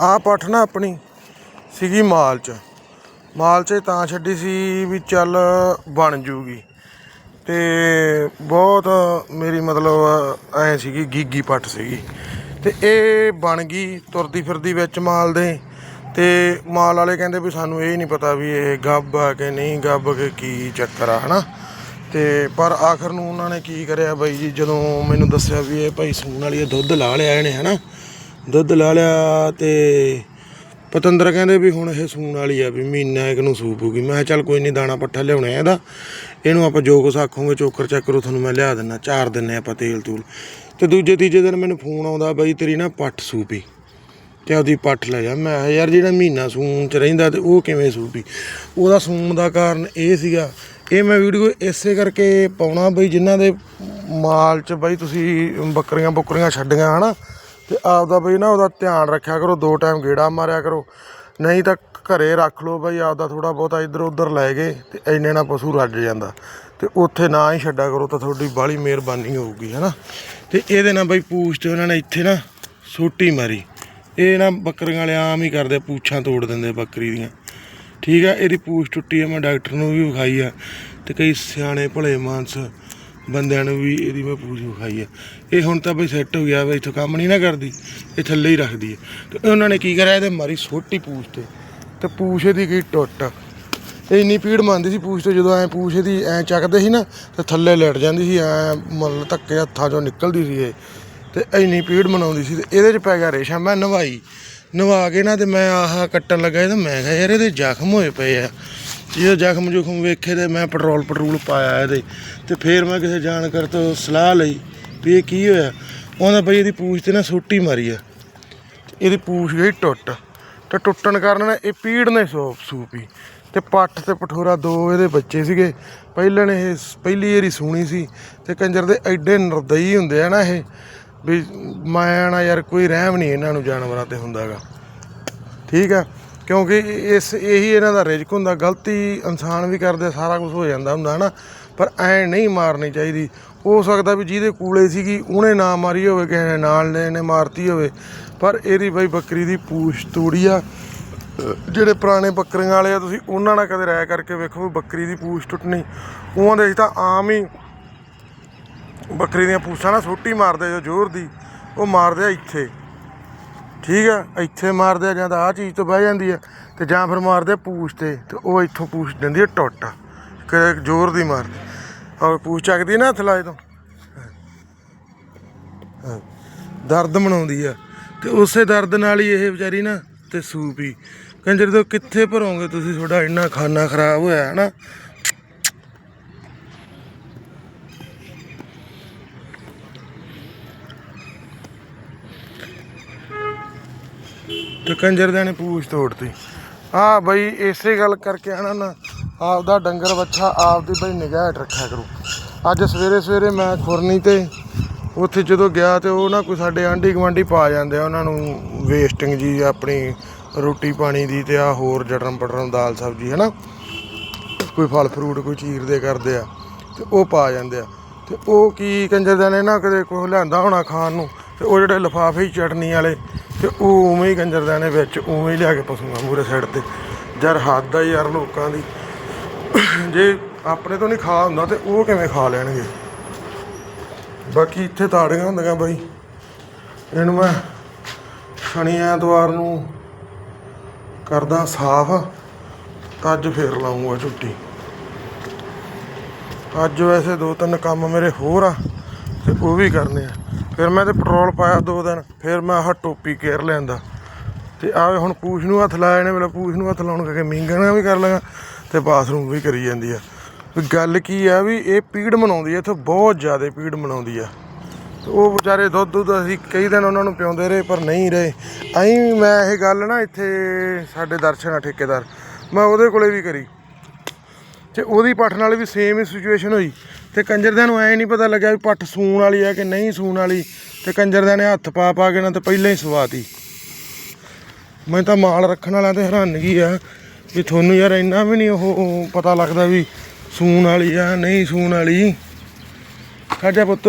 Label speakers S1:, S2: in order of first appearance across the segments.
S1: ਆਹ ਪੱਠ ਨਾ ਆਪਣੀ ਸੀਗੀ ਮਾਲ ਚ। ਮਾਲ ਚ ਤਾਂ ਛੱਡੀ ਸੀ ਵੀ ਚੱਲ ਬਣ ਜੂਗੀ। ਤੇ ਬਹੁਤ ਮੇਰੀ ਮਤਲਬ ਐ ਸੀਗੀ, ਗੀਗੀ ਪੱਠ ਸੀਗੀ। ਤੇ ਇਹ ਬਣ ਗਈ ਤੁਰਦੀ ਫਿਰਦੀ ਵਿੱਚ ਮਾਲ ਦੇ। ਤੇ ਮਾਲ ਵਾਲੇ ਕਹਿੰਦੇ ਵੀ ਸਾਨੂੰ ਇਹ ਨਹੀਂ ਪਤਾ ਵੀ ਇਹ ਗੱਬ ਆ ਕਿ ਨਹੀਂ ਗੱਬ ਕਿ ਕੀ ਚੱਕਰ ਆ, ਹਨਾ? ਤੇ ਪਰ ਆਖਰ ਨੂੰ ਉਹਨਾਂ ਨੇ ਕੀ ਕਰਿਆ ਬਾਈ ਜੀ, ਜਦੋਂ ਮੈਨੂੰ ਦੱਸਿਆ ਵੀ ਇਹ ਭਾਈ ਸੂਣ ਵਾਲੀ ਇਹ ਦੁੱਧ ਲਾ ਲਿਆ ਇਹਨੇ, ਹਨਾ? ਦੁੱਧ ਲਾ ਲਿਆ ਤੇ ਪਤੰਦਰ ਕਹਿੰਦੇ ਵੀ ਹੁਣ ਇਹ ਸੂਣ ਵਾਲੀ ਆ ਵੀ ਮਹੀਨਾ ਇੱਕ ਨੂੰ ਸੂਪੂਗੀ ਮੈਂ ਕਿਹਾ ਚੱਲ ਕੋਈ ਨਹੀਂ ਦਾਣਾ ਪੱਠਾ ਲਿਆਉਣਾ ਇਹਦਾ। ਇਹਨੂੰ ਆਪਾਂ ਜੋ ਕੁਛ ਆਖੋਗੇ ਚੋਕਰ ਚੱਕਰੋ ਤੁਹਾਨੂੰ ਮੈਂ ਲਿਆ ਦਿੰਨਾ, ਚਾਰ ਦਿੰਨੇ ਆਪਾਂ ਤੇਲ ਤੂਲ। ਤੇ ਦੂਜੇ ਤੀਜੇ ਦਿਨ ਮੈਨੂੰ ਫੋਨ ਆਉਂਦਾ ਬਾਈ ਤੇਰੀ ਨਾ ਪੱਠ ਸੂਪੀ। ਤੇ ਉਹਦੀ ਪੱਠ ਲੈ ਜਾ। ਮੈਂ ਕਿਹਾ ਯਾਰ ਜਿਹੜਾ ਮਹੀਨਾ ਸੂਣ ਚ ਰਹਿੰਦਾ ਤੇ ਉਹ ਕਿਵੇਂ ਸੂਪੀ? ਉਹਦਾ ਸੂਣ ਦਾ ਕਾਰਨ ਇਹ ਸੀਗਾ। ਇਹ ਮੈਂ ਵੀਡੀਓ ਇਸੇ ਕਰਕੇ ਪਾਉਣਾ ਬਈ ਜਿਨ੍ਹਾਂ ਦੇ ਮਾਲ ਚ ਬਈ ਤੁਸੀਂ ਬੱਕਰੀਆਂ ਬੁੱਕਰੀਆਂ ਛੱਡੀਆਂ, ਹਨਾ? ਤੇ ਆਪਦਾ ਬਈ ਨਾ ਉਹਦਾ ਧਿਆਨ ਰੱਖਿਆ ਕਰੋ, ਦੋ ਟਾਈਮ ਗੇੜਾ ਮਾਰਿਆ ਕਰੋ। ਨਹੀਂ ਤਾਂ ਘਰੇ ਰੱਖ ਲਓ ਬਈ, ਆਪਦਾ ਥੋੜਾ ਬਹੁਤਾ ਇੱਧਰ ਉੱਧਰ ਲੈ ਗਏ ਤੇ ਇੰਨੇ ਨਾਲ ਪਸ਼ੂ ਰੱਜ ਜਾਂਦਾ। ਤੇ ਉੱਥੇ ਨਾ ਹੀ ਛੱਡਿਆ ਕਰੋ ਤਾਂ ਤੁਹਾਡੀ ਬਾਹਲੀ ਮਿਹਰਬਾਨੀ ਹੋਊਗੀ, ਹਨਾ? ਤੇ ਇਹਦੇ ਨਾਲ ਬਈ ਪੂਛ ਤੇ ਉਹਨਾਂ ਨੇ ਇੱਥੇ ਨਾ ਸੋਟੀ ਮਾਰੀ। ਇਹ ਨਾ ਬੱਕਰੀਆਂ ਵਾਲੇ ਆਮ ਹੀ ਕਰਦੇ ਪੂਛਾਂ ਤੋੜ ਦਿੰਦੇ ਬੱਕਰੀ ਦੀਆਂ। ਠੀਕ ਆ, ਇਹਦੀ ਪੂਛ ਟੁੱਟੀ ਆ, ਮੈਂ ਡਾਕਟਰ ਨੂੰ ਵੀ ਵਿਖਾਈ ਆ। ਤੇ ਕਈ ਸਿਆਣੇ ਭਲੇ ਮਾਨਸ ਬੰਦਿਆਂ ਨੂੰ ਵੀ ਇਹਦੀ ਮੈਂ ਪੂਛ ਵਿਖਾਈ ਆ। ਇਹ ਹੁਣ ਤਾਂ ਬਈ ਸੈੱਟ ਹੋ ਗਿਆ, ਬਈ ਇੱਥੋਂ ਕੰਮ ਨਹੀਂ ਨਾ ਕਰਦੀ, ਇਹ ਥੱਲੇ ਹੀ ਰੱਖਦੀ ਹੈ ਤੇ ਉਹਨਾਂ ਨੇ ਕੀ ਕਰਿਆ, ਇਹਦੇ ਮਾਰੀ ਛੋਟੀ ਪੂਛ ਤੇ। ਤੇ ਪੂਛ ਇਹਦੀ ਗਈ ਟੁੱਟ। ਇਹ ਇੰਨੀ ਪੀੜ ਮੰਨਦੀ ਸੀ ਪੂਛ ਤੇ, ਜਦੋਂ ਐ ਪੂਛ ਇਹਦੀ ਐ ਚੱਕਦੇ ਸੀ ਨਾ, ਤੇ ਥੱਲੇ ਲਟ ਜਾਂਦੀ ਸੀ, ਐ ਮਤਲਬ ਧੱਕੇ ਹੱਥਾਂ ਚੋਂ ਨਿਕਲਦੀ ਸੀ ਇਹ। ਤੇ ਇੰਨੀ ਪੀੜ ਮਨਾਉਂਦੀ ਸੀ ਤੇ ਇਹਦੇ ਚ ਪੈ ਗਿਆ ਰੇਸ਼ਾ। ਮੈਂ ਨਵਾਈ, ਨਵਾ ਕੇ ਨਾ ਤੇ ਮੈਂ ਆਹ ਕੱਟਣ ਲੱਗਾ ਇਹ ਤਾਂ ਮੈਂ ਕਿਹਾ ਯਾਰ ਇਹਦੇ ਜ਼ਖਮ ਹੋਏ ਪਏ ਆ। ਜਦੋਂ ਜ਼ਖਮ ਜੁਖਮ ਵੇਖੇ ਤੇ ਮੈਂ ਪੈਟਰੋਲ ਪੈਟਰੋਲ ਪਾਇਆ ਇਹਦੇ। ਤੇ ਫਿਰ ਮੈਂ ਕਿਸੇ ਜਾਣਕਾਰ ਤੋਂ ਸਲਾਹ ਲਈ ਵੀ ਇਹ ਕੀ ਹੋਇਆ। ਉਹਨਾਂ ਬਈ ਇਹਦੀ ਪੂਛ ਤੇ ਨਾ ਸੋਟੀ ਮਾਰੀ ਆ। ਇਹਦੀ ਪੂਛ ਗਈ ਟੁੱਟ, ਤੇ ਟੁੱਟਣ ਕਾਰਨ ਨਾ ਇਹ ਪੀੜ ਨੇ ਸੋ ਸੂਪੀ। ਤੇ ਪੱਠ ਤੇ ਪਠੋਰਾ ਦੋ ਇਹਦੇ ਬੱਚੇ ਸੀਗੇ। ਪਹਿਲਾਂ ਨੇ ਇਹ ਪਹਿਲੀ ਵਾਰੀ ਸੂਣੀ ਸੀ। ਤੇ ਕੰਜਰ ਦੇ ਐਡੇ ਨਰਦਈ ਹੁੰਦੇ ਆ ਨਾ ਇਹ, ਵੀ ਮੈਂ ਨਾ ਯਾਰ ਕੋਈ ਰਹਿਮ ਨਹੀਂ ਇਹਨਾਂ ਨੂੰ ਜਾਨਵਰਾਂ ਤੇ ਹੁੰਦਾਗਾ। ਠੀਕ ਆ? ਕਿਉਂਕਿ ਇਸ ਇਹੀ ਇਹਨਾਂ ਦਾ ਰਿਜਕ ਹੁੰਦਾ, ਗਲਤੀ ਇਨਸਾਨ ਵੀ ਕਰਦੇ, ਸਾਰਾ ਕੁਝ ਹੋ ਜਾਂਦਾ ਹੁੰਦਾ, ਹਨਾ? ਪਰ ਐ ਨਹੀਂ ਮਾਰਨੀ ਚਾਹੀਦੀ। ਹੋ ਸਕਦਾ ਵੀ ਜਿਹਦੇ ਕੋਲੇ ਸੀਗੀ, ਉਹਨੇ ਨਾ ਮਾਰੀ ਹੋਵੇ, ਕਿਸੇ ਨੇ ਨਾਲ ਨੇ ਮਾਰਤੀ ਹੋਵੇ। ਪਰ ਇਹਦੀ ਬਈ ਬੱਕਰੀ ਦੀ ਪੂਛ ਤੂੜੀ ਆ। ਜਿਹੜੇ ਪੁਰਾਣੇ ਬੱਕਰੀਆਂ ਵਾਲੇ ਆ, ਤੁਸੀਂ ਉਹਨਾਂ ਨਾਲ ਕਦੇ ਰਾਇ ਕਰਕੇ ਵੇਖੋ ਵੀ ਬੱਕਰੀ ਦੀ ਪੂਛ ਟੁੱਟਣੀ। ਉਹਾਂ ਦੇ ਤਾਂ ਆਮ ਹੀ ਬੱਕਰੀ ਦੀਆਂ ਪੂਛਾਂ ਨਾ ਸੋਟੀ ਮਾਰਦੇ ਜੋ ਜ਼ੋਰ ਦੀ, ਉਹ ਮਾਰਦੇ ਆ ਇੱਥੇ। ਠੀਕ ਆ, ਇੱਥੇ ਮਾਰਦੇ ਆ ਜਾਂ ਤਾਂ ਆਹ ਚੀਜ਼ ਤੋਂ ਬਹਿ ਜਾਂਦੀ ਆ ਤੇ ਜਾਂ ਫਿਰ ਮਾਰਦੇ ਆ ਪੂਛ ਤੇ ਤੇ ਉਹ ਇੱਥੋਂ ਪੂਛ ਦਿੰਦੀ ਆ ਟੁੱਟ। ਕਿ ਜ਼ੋਰ ਦੀ ਮਾਰਦੀ। ਔਰ ਪੂਛ ਚੱਕਦੀ ਨਾ ਹੱਥ ਲਾਏ ਤੋਂ। ਦਰਦ ਮਨਾਉਂਦੀ ਆ। ਤੇ ਉਸੇ ਦਰਦ ਨਾਲ ਹੀ ਇਹ ਵਿਚਾਰੀ ਨਾ ਤੇ ਸੂਪ। ਹੀ ਕੰਜਰ ਤੋਂ ਕਿੱਥੇ ਭਰੋਗੇ ਤੁਸੀਂ, ਤੁਹਾਡਾ ਇੰਨਾ ਖਾਨਾ ਖਰਾਬ ਹੋਇਆ ਹੈ ਨਾ ਤੇ ਕੰਜਰਦਿਆਂ ਨੇ ਪੂਛ ਤੋੜਤੀ। ਆ ਬਈ ਇਸੇ ਗੱਲ ਕਰਕੇ ਆਣਾ ਨਾ, ਆਪਦਾ ਡੰਗਰ ਬੱਚਾ ਆਪਦੀ ਬਈ ਨਿਗਾਹ ਰੱਖਿਆ ਕਰੋ। ਅੱਜ ਸਵੇਰੇ ਸਵੇਰੇ ਮੈਂ ਖੁਰਨੀ ਤੇ ਉੱਥੇ ਜਦੋਂ ਗਿਆ ਤੇ ਉਹ ਨਾ ਕੋਈ ਸਾਡੇ ਆਂਢੀ ਗੁਆਂਢੀ ਪਾ ਜਾਂਦੇ ਆ ਉਹਨਾਂ ਨੂੰ ਵੇਸਟਿੰਗ ਜੀ, ਆਪਣੀ ਰੋਟੀ ਪਾਣੀ ਦੀ ਤੇ ਆ ਹੋਰ ਜਟਰਮ ਪਟਰਮ ਦਾਲ ਸਬਜ਼ੀ, ਹਨਾ? ਕੋਈ ਫਲ ਫਰੂਟ, ਕੋਈ ਚੀਰਦੇ ਕਰਦੇ ਆ ਤੇ ਉਹ ਪਾ ਜਾਂਦੇ ਆ। ਤੇ ਉਹ ਕੀ ਕੰਜਰ ਨੇ ਨਾ ਕਦੇ ਕੋਈ ਲਿਆਂਦਾ ਹੋਣਾ ਖਾਣ ਨੂੰ ਤੇ ਉਹ ਜਿਹੜੇ ਲਿਫਾਫੇ ਚਟਨੀ ਵਾਲੇ ਤੇ ਉਹ ਉਵੇਂ ਹੀ ਕੰਜਰ ਦੇ ਵਿੱਚ ਉਵੇਂ ਹੀ ਲਿਆ ਕੇ ਪਸ਼ੂਆਂ ਮੂਰੇ ਸਾਈਡ ਤੇ। ਯਾਰ ਹੱਦ ਆ ਯਾਰ ਲੋਕਾਂ ਦੀ। ਜੇ ਆਪਣੇ ਤੋਂ ਨਹੀਂ ਖਾ ਹੁੰਦਾ ਤੇ ਉਹ ਕਿਵੇਂ ਖਾ ਲੈਣਗੇ? ਬਾਕੀ ਇੱਥੇ ਤਾੜੀਆਂ ਹੁੰਦੀਆਂ ਬਾਈ। ਇਹਨੂੰ ਮੈਂ ਸ਼ਨੀ ਐਤਵਾਰ ਨੂੰ ਕਰਦਾ ਸਾਫ਼। ਅੱਜ ਫੇਰ ਲਾਉਂਗਾ ਛੁੱਟੀ। ਅੱਜ ਵੈਸੇ ਦੋ ਤਿੰਨ ਕੰਮ ਮੇਰੇ ਹੋਰ ਆ। ਤੇ ਉਹ ਵੀ ਕਰਨੇ ਆ। ਫਿਰ ਮੈਂ ਤੇ ਪੈਟਰੋਲ ਪਾਇਆ ਦੋ ਦਿਨ, ਫਿਰ ਮੈਂ ਆਹ ਟੋਪੀ ਕੇਰ ਲੈਂਦਾ ਤੇ ਆਵੇ ਹੁਣ ਪੂਛ ਨੂੰ ਹੱਥ ਲਾਇਆ ਨੇ ਵੇਲੇ ਪੂਛ ਨੂੰ ਹੱਥ ਲਾਉਣ ਕਰਕੇ ਮੀਂਗਣਾ ਵੀ ਕਰ ਲਗਾ ਤੇ ਬਾਥਰੂਮ ਵੀ ਕਰੀ ਜਾਂਦੀ ਆ। ਵੀ ਗੱਲ ਕੀ ਆ ਵੀ ਇਹ ਪੀੜ ਮਨਾਉਂਦੀ ਆ, ਇੱਥੇ ਬਹੁਤ ਜ਼ਿਆਦਾ ਪੀੜ ਮਨਾਉਂਦੀ ਆ। ਉਹ ਵਿਚਾਰੇ ਦੁੱਧ ਦੁੱਧ ਅਸੀਂ ਕਈ ਦਿਨ ਉਹਨਾਂ ਨੂੰ ਪਿਉਂਦੇ ਰਹੇ, ਪਰ ਨਹੀਂ ਰਹੇ। ਐਂ ਮੈਂ ਇਹ ਗੱਲ ਨਾ ਇੱਥੇ ਸਾਡੇ ਦਰਸ਼ਨ ਆ ਠੇਕੇਦਾਰ, ਮੈਂ ਉਹਦੇ ਕੋਲੇ ਵੀ ਕਰੀ। ਤੇ ਉਹਦੀ ਪੱਠ ਨਾਲ ਵੀ ਸੇਮ ਹੀ ਸਿਚੁਏਸ਼ਨ ਹੋਈ। ਤੇ ਕੰਜਰਦਿਆਂ ਨੂੰ ਐ ਨਹੀਂ ਪਤਾ ਲੱਗਿਆ ਵੀ ਪੱਠ ਸੂਣ ਵਾਲੀ ਆ ਕਿ ਨਹੀਂ ਸੂਣ ਵਾਲੀ। ਤੇ ਕੰਜਰਦਿਆਂ ਨੇ ਹੱਥ ਪਾ ਪਾ ਕੇ ਨਾ ਤੇ ਪਹਿਲਾਂ ਹੀ ਸਵਾਤੀ। ਮੈਂ ਤਾਂ ਮਾਲ ਰੱਖਣ ਵਾਲਾ ਤੇ ਹੈਰਾਨਗੀ ਆ ਵੀ ਤੁਹਾਨੂੰ ਯਾਰ ਇੰਨਾ ਵੀ ਨਹੀਂ ਉਹ ਪਤਾ ਲੱਗਦਾ ਵੀ ਸੂਣ ਵਾਲੀ ਆ, ਨਹੀਂ ਸੂਣ ਵਾਲੀ। ਖਾਜਾ ਪੁੱਤ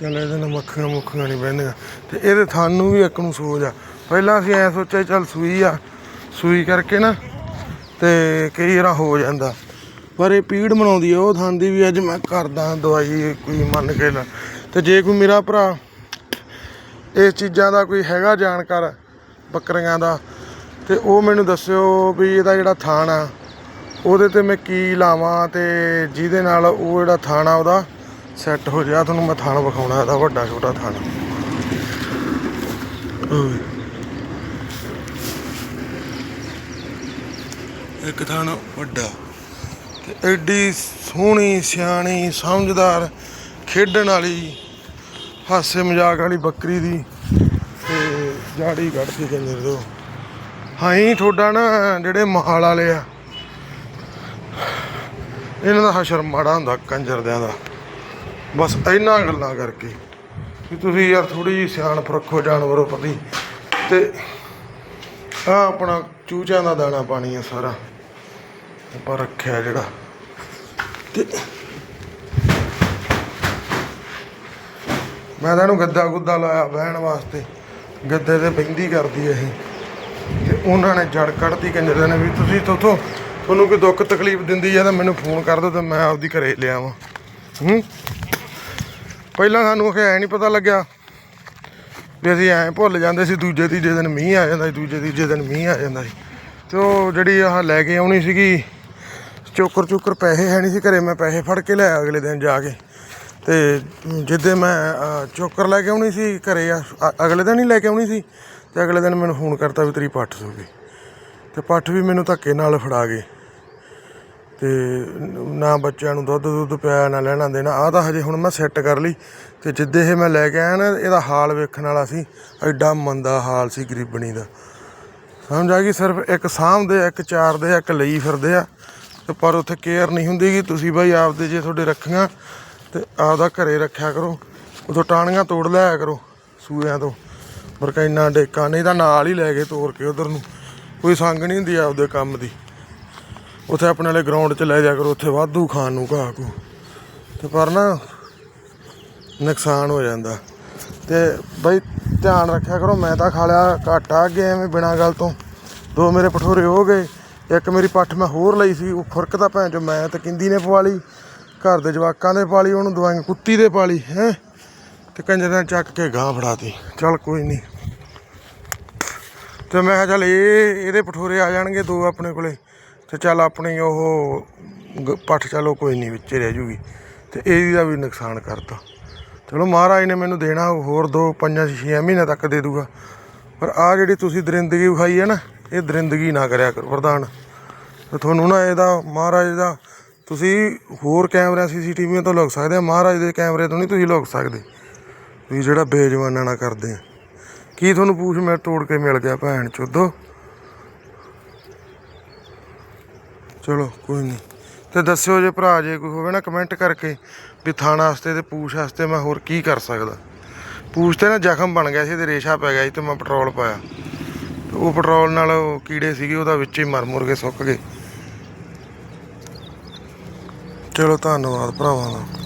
S1: ਚੱਲ ਇਹਦੇ ਨਾਲ ਮੱਖੀਆਂ ਮੁੱਖੀਆਂ ਨਹੀਂ ਬਹਿੰਦੀਆਂ। ਤੇ ਇਹਦੇ ਥਣ ਨੂੰ ਵੀ ਇੱਕ ਨੂੰ ਸੋਜ ਆ। ਪਹਿਲਾਂ ਅਸੀਂ ਐ ਸੋਚਿਆ ਚੱਲ ਸੂਈ ਆ, ਸੂਈ ਕਰਕੇ ਨਾ, ਤੇ ਕਈ ਵਾਰ ਹੋ ਜਾਂਦਾ। ਪਰ ਇਹ ਪੀੜ ਮਨਾਉਂਦੀ ਆ, ਉਹ ਥਣ ਦੀ ਵੀ ਅੱਜ ਮੈਂ ਕਰਦਾ ਦਵਾਈ ਕੋਈ ਮੰਨ ਕੇ ਲੈ ਤੇ ਜੇ ਕੋਈ ਮੇਰਾ ਭਰਾ ਇਸ ਚੀਜ਼ਾਂ ਦਾ ਕੋਈ ਹੈਗਾ ਜਾਣਕਾਰ ਬੱਕਰੀਆਂ ਦਾ, ਤੇ ਉਹ ਮੈਨੂੰ ਦੱਸਿਓ ਵੀ ਇਹਦਾ ਜਿਹੜਾ ਥਾਣਾ ਉਹਦੇ ਤੇ ਮੈਂ ਕੀ ਲਾਵਾਂ ਤੇ ਜਿਹਦੇ ਨਾਲ ਉਹ ਜਿਹੜਾ ਥਾਣਾ ਉਹਦਾ ਸੈੱਟ ਹੋ ਜਾ ਤੁਹਾਨੂੰ ਮੈਂ ਥਾਣ ਵਿਖਾਉਣਾ, ਇਹਦਾ ਵੱਡਾ ਛੋਟਾ ਥਾਣ। ਇੱਕ ਥਾਣ ਵੱਡਾ ਤੇ ਐਡੀ ਸੋਹਣੀ, ਸਿਆਣੀ, ਸਮਝਦਾਰ, ਖੇਡਣ ਵਾਲੀ, ਹਾਸੇ ਮਜ਼ਾਕ ਵਾਲੀ ਬੱਕਰੀ ਦੀ ਤੇ ਜਾੜੀ ਕੱਢਦੀ ਕੰਜਰ ਦੋ। ਹਾਈ ਹੀ ਤੁਹਾਡਾ ਨਾ ਜਿਹੜੇ ਮਹਾਲ ਵਾਲੇ ਆ, ਇਹਨਾਂ ਦਾ ਹਸ਼ਰ ਮਾੜਾ ਹੁੰਦਾ, ਕੰਜਰਦਿਆਂ ਦਾ। ਬਸ ਇਹਨਾਂ ਗੱਲਾਂ ਕਰਕੇ ਵੀ ਤੁਸੀਂ ਯਾਰ ਥੋੜੀ ਜਿਹੀ ਸਿਆਣਪ ਰੱਖੋ ਜਾਨਵਰੋ ਪ੍ਰਤੀ ਤੇ ਆ ਆਪਣਾ ਚੂਚਿਆਂ ਦਾ ਦਾਣਾ ਪਾਣੀ ਆ ਸਾਰਾ। ਆਪਾਂ ਰੱਖਿਆ ਜਿਹੜਾ। ਤੇ ਮੈਂ ਤਾਂ ਇਹਨੂੰ ਗੱਦਾ ਗੁੱਦਾ ਲਾਇਆ ਬਹਿਣ ਵਾਸਤੇ। ਗੱਦੇ ਤੇ ਬਹਿੰਦੀ ਕਰਦੀ ਇਹ। ਤੇ ਉਹਨਾਂ ਨੇ ਜੜ ਕੱਢਤੀ ਕੰਜਰ ਨੇ ਵੀ ਤੁਸੀਂ ਤੋਥੋਂ ਤੁਹਾਨੂੰ ਕੋਈ ਦੁੱਖ ਤਕਲੀਫ ਦਿੰਦੀ ਹੈ ਤਾਂ ਮੈਨੂੰ ਫੋਨ ਕਰ ਦਿਓ ਤਾਂ ਮੈਂ ਆਪਦੀ ਘਰੇ ਲਿਆਵਾਂ। ਹੂੰ? ਪਹਿਲਾਂ ਸਾਨੂੰ ਇਹ ਐ ਨਹੀਂ ਪਤਾ ਲੱਗਿਆ ਵੀ ਅਸੀਂ ਐਂ ਭੁੱਲ ਜਾਂਦੇ ਸੀ, ਦੂਜੇ ਤੀਜੇ ਦਿਨ ਮੀਂਹ ਆ ਜਾਂਦਾ ਸੀ, ਦੂਜੇ ਤੀਜੇ ਦਿਨ ਮੀਂਹ ਆ ਜਾਂਦਾ ਸੀ। ਤੇ ਉਹ ਜਿਹੜੀ ਆਹ ਲੈ ਕੇ ਆਉਣੀ ਸੀਗੀ, ਚੋਕਰ ਚੋਕਰ ਪੈਸੇ ਹੈ ਨਹੀਂ ਸੀ ਘਰੇ, ਮੈਂ ਪੈਸੇ ਫੜ ਕੇ ਲਿਆ ਅਗਲੇ ਦਿਨ ਜਾ ਕੇ। ਤੇ ਜਿੱਦੇ ਮੈਂ ਚੋਕਰ ਲੈ ਕੇ ਆਉਣੀ ਸੀ ਘਰੇ, ਆ ਅਗਲੇ ਦਿਨ ਹੀ ਲੈ ਕੇ ਆਉਣੀ ਸੀ, ਤੇ ਅਗਲੇ ਦਿਨ ਮੈਨੂੰ ਫੋਨ ਕਰਤਾ ਵੀ ਤੇਰੀ ਪੱਠ ਸੋ ਗਈ। ਤੇ ਪੱਠ ਵੀ ਮੈਨੂੰ ਧੱਕੇ ਨਾਲ ਫੜਾ ਗਏ। ਤੇ ਨਾ ਬੱਚਿਆਂ ਨੂੰ ਦੁੱਧ ਦੁੱਧ ਪਿਆ ਨਾ ਲੈਣਾ ਦੇਣਾ। ਆਹ ਤਾਂ ਹਜੇ ਹੁਣ ਮੈਂ ਸੈੱਟ ਕਰ ਲਈ। ਤੇ ਜਿੱਦੇ ਇਹ ਮੈਂ ਲੈ ਕੇ ਆਇਆ ਨਾ ਇਹਦਾ ਹਾਲ ਵੇਖਣ ਵਾਲਾ ਸੀ। ਐਡਾ ਮੰਦਾ ਹਾਲ ਸੀ ਗਰੀਬਣੀ ਦਾ। ਸਮਝ ਆ ਗਈ? ਸਿਰਫ ਇੱਕ ਸਾਂਭਦੇ ਆ, ਇੱਕ ਚਾਰਦੇ ਆ, ਇੱਕ ਲਈ ਫਿਰਦੇ ਆ। ਤੇ ਪਰ ਉੱਥੇ ਕੇਅਰ ਨਹੀਂ ਹੁੰਦੀ ਕਿ ਤੁਸੀਂ ਬਾਈ ਆਪਦੇ ਜੇ ਤੁਹਾਡੇ ਰੱਖੀਆਂ ਤੇ ਆਪਦਾ ਘਰੇ ਰੱਖਿਆ ਕਰੋ। ਉਦੋਂ ਟਾਣੀਆਂ ਤੋੜ ਲਿਆ ਕਰੋ ਸੂਇਆਂ ਤੋਂ। ਬਰਕੈਨਾ ਡੇਕਾ ਨਹੀਂ ਤਾਂ ਨਾਲ ਹੀ ਲੈ ਕੇ ਤੋੜ ਕੇ ਉਧਰ ਨੂੰ। ਕੋਈ ਸੰਗ ਨਹੀਂ ਹੁੰਦੀ ਆਪਦੇ ਕੰਮ ਦੀ। ਉੱਥੇ ਆਪਣੇ ਵਾਲੇ ਗਰਾਊਂਡ 'ਚ ਲੈ ਜਾ ਕਰੋ, ਉੱਥੇ ਵਾਧੂ ਖਾਣ ਨੂੰ ਘਾਹ ਕੋ ਤੇ ਪਰ ਨਾ ਨੁਕਸਾਨ ਹੋ ਜਾਂਦਾ। ਤੇ ਬਈ ਧਿਆਨ ਰੱਖਿਆ ਕਰੋ, ਮੈਂ ਤਾਂ ਖਾ ਲਿਆ ਘਾਟਾ ਅੱਗੇ ਐਵੇਂ ਬਿਨਾਂ ਗੱਲ ਤੋਂ। ਦੋ ਮੇਰੇ ਪਠੋਰੇ ਹੋ ਗਏ, ਇੱਕ ਮੇਰੀ ਪੱਠ ਮੈਂ ਹੋਰ ਲਈ ਸੀ, ਉਹ ਫੁਰਕ ਤਾਂ ਭੈਣ ਚੋ ਮੈਂ ਤਾਂ ਕਿੰਦੀ ਨੇ ਪਵਾ ਲਈ, ਘਰ ਦੇ ਜਵਾਕਾਂ ਦੇ ਪਾਲੀ ਉਹਨੂੰ ਦਵਾਈਆਂ ਕੁੱਤੀ ਦੇ ਪਾਲੀ ਹੈ? ਤੇ ਕੰਜਰ ਨੇ ਚੱਕ ਕੇ ਗਾਂ ਫੜਾਤੀ ਚੱਲ ਕੋਈ ਨਹੀਂ ਤੇ ਮੈਂ ਕਿਹਾ ਚੱਲ ਇਹ ਇਹਦੇ ਪਠੋਰੇ ਆ ਜਾਣਗੇ ਦੋ ਆਪਣੇ ਕੋਲੇ। ਤੇ ਚੱਲ ਆਪਣੀ ਉਹ ਗ- ਪੱਠ ਚਲੋ ਕੋਈ ਨਹੀਂ, ਵਿੱਚ ਰਹਿ ਜੂਗੀ। ਤੇ ਇਹਦੀ ਦਾ ਵੀ ਨੁਕਸਾਨ ਕਰਤਾ। ਚਲੋ ਮਹਾਰਾਜ ਨੇ ਮੈਨੂੰ ਦੇਣਾ ਹੋਰ ਦੋ ਪੰਜਾਂ ਛੇ ਮਹੀਨੇ ਤੱਕ ਦੇ ਦੂਗਾ। ਪਰ ਆ ਜਿਹੜੀ ਤੁਸੀਂ ਦਰਿੰਦਗੀ ਵਿਖਾਈ ਹੈ ਨਾ, ਇਹ ਦਰਿੰਦਗੀ ਨਾ ਕਰਿਆ ਕਰੋ, ਪ੍ਰਧਾਨ। ਤੇ ਤੁਹਾਨੂੰ ਨਾ ਇਹਦਾ, ਮਹਾਰਾਜ ਦਾ, ਤੁਸੀਂ ਹੋਰ ਕੈਮਰਾ ਸੀਸੀਟੀਵੀਆਂ ਤੋਂ ਲੁਕ ਸਕਦੇ ਆ। ਮਹਾਰਾਜ ਦੇ ਕੈਮਰੇ ਤੋਂ ਨਹੀਂ ਤੁਸੀਂ ਲੁਕ ਸਕਦੇ। ਤੁਸੀਂ ਜਿਹੜਾ ਬੇਜਵਾਨਾ ਕਰਦੇ ਆ। ਕੀ ਤੁਹਾਨੂੰ ਪੂਛ ਮੈਂ ਤੋੜ ਕੇ ਮਿਲ ਗਿਆ ਭੈਣ ਚੋਦੋ? ਚਲੋ, ਕੋਈ ਨਹੀਂ ਤੇ ਦੱਸਿਓ ਜੇ ਭਰਾ, ਜੇ ਕੋਈ ਹੋਵੇ ਨਾ ਕਮੈਂਟ ਕਰਕੇ ਵੀ ਥਾਣਾ ਵਾਸਤੇ ਤੇ ਪੂਛ ਵਾਸਤੇ ਮੈਂ ਹੋਰ ਕੀ ਕਰ ਸਕਦਾ। ਪੂਛ ਤੇ ਨਾ ਜ਼ਖਮ ਬਣ ਗਿਆ ਸੀ ਤੇ ਰੇਸ਼ਾ ਪੈ ਗਿਆ ਸੀ ਤੇ ਮੈਂ ਪੈਟਰੋਲ ਪਾਇਆ। ਤੇ ਉਹ ਪੈਟਰੋਲ ਨਾਲ ਕੀੜੇ ਸੀਗੇ, ਉਹਦਾ ਵਿੱਚ ਹੀ ਮਰ ਮੁਰ ਕੇ ਸੁੱਕ ਗਏ। ਚਲੋ, ਧੰਨਵਾਦ ਭਰਾਵਾਂ ਦਾ।